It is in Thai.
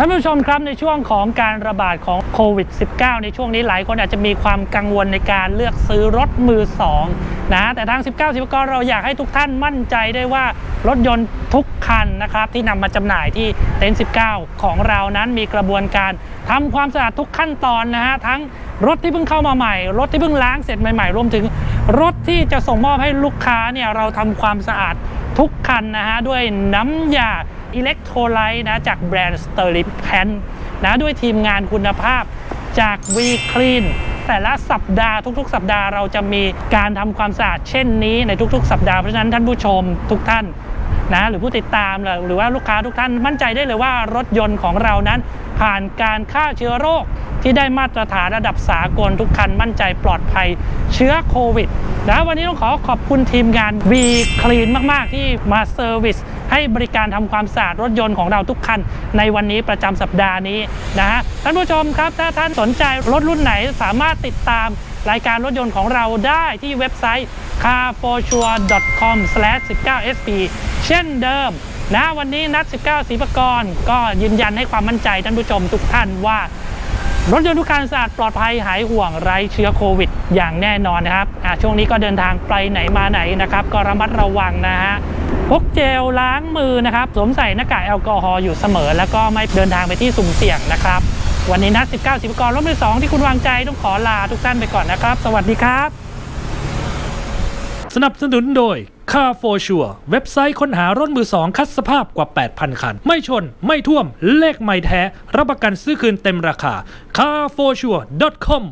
ท่านผู้ชมครับในช่วงของการระบาดของโควิด -19 ในช่วงนี้หลายคนอาจจะมีความกังวลในการเลือกซื้อรถมือสองนะแต่ทาง 19สิบกรเราอยากให้ทุกท่านมั่นใจได้ว่ารถยนต์ทุกคันนะครับที่นำมาจำหน่ายที่เต็นท์19 ของเรานั้นมีกระบวนการทำความสะอาดทุกขั้นตอนนะฮะทั้งรถที่เพิ่งเข้ามาใหม่ รถที่เพิ่งล้างเสร็จใหม่ๆรวมถึง รถที่จะส่งมอบให้ลูกค้าเนี่ยเราทำความสะอาดทุกคันนะฮะด้วยน้ำยา อิเล็กโทรไลท์นะจากแบรนด์ s t e r l i p a n นนะด้วยทีมงานคุณภาพจาก V Clean แต่ละสัปดาห์ทุกๆ สัปดาห์เราจะมีการทำความสะอาดเช่นนี้ในทุกๆ สัปดาห์เพราะฉะนั้นท่านผู้ชมทุกท่านนะหรือผู้ติดตามหรือว่าลูกค้าทุกท่านมั่นใจได้เลยว่ารถยนต์ของเรานั้น ผ่านการฆ่าเชื้อโรคที่ได้มาตรฐานระดับสากลทุกคันมั่นใจปลอดภัยเชื้อโควิดนะวันนี้ต้องขอขอบคุณทีมงาน V Clean มาก ๆ ที่มาเซอร์วิส ให้บริการทำความสะอาดรถยนต์ของเราทุกคัน ในวันนี้ประจำสัปดาห์นี้นะฮะท่านผู้ชมครับ ถ้าท่านสนใจรถรุ่นไหนสามารถติดตามรายการรถยนต์ของเราได้ที่เว็บไซต์ carforsure.com/19sp เช่นเดิมนะวันนี้นัด 19สีประกรก็ยืนยันให้ความมั่นใจท่านผู้ชมทุกท่านว่า รถยนต์ทุกคันสะอาดปลอดภัยหายห่วงไร้เชื้อโควิด อย่างแน่นอนนะครับช่วงนี้ก็เดินทางไปไหนมาไหนนะครับ ก็ระมัดระวังนะฮะ พกเจลล้างมือนะครับสวมใส่หน้ากากแอลกอฮอล์อยู่เสมอ แล้วก็ไม่เดินทางไปที่สุ่มเสี่ยงนะครับวันนี้นัด 19 สิบกรรถมือสองที่คุณวางใจต้องขอลาทุกท่านไปก่อนนะครับ สวัสดีครับ สนับสนุนโดย Car for Sure เว็บไซต์ค้นหารถมือสองคัดสภาพกว่า 8,000 คัน ไม่ชน ไม่ท่วม เลขไม่แท้ รับประกันซื้อคืนเต็มราคา carforsure.com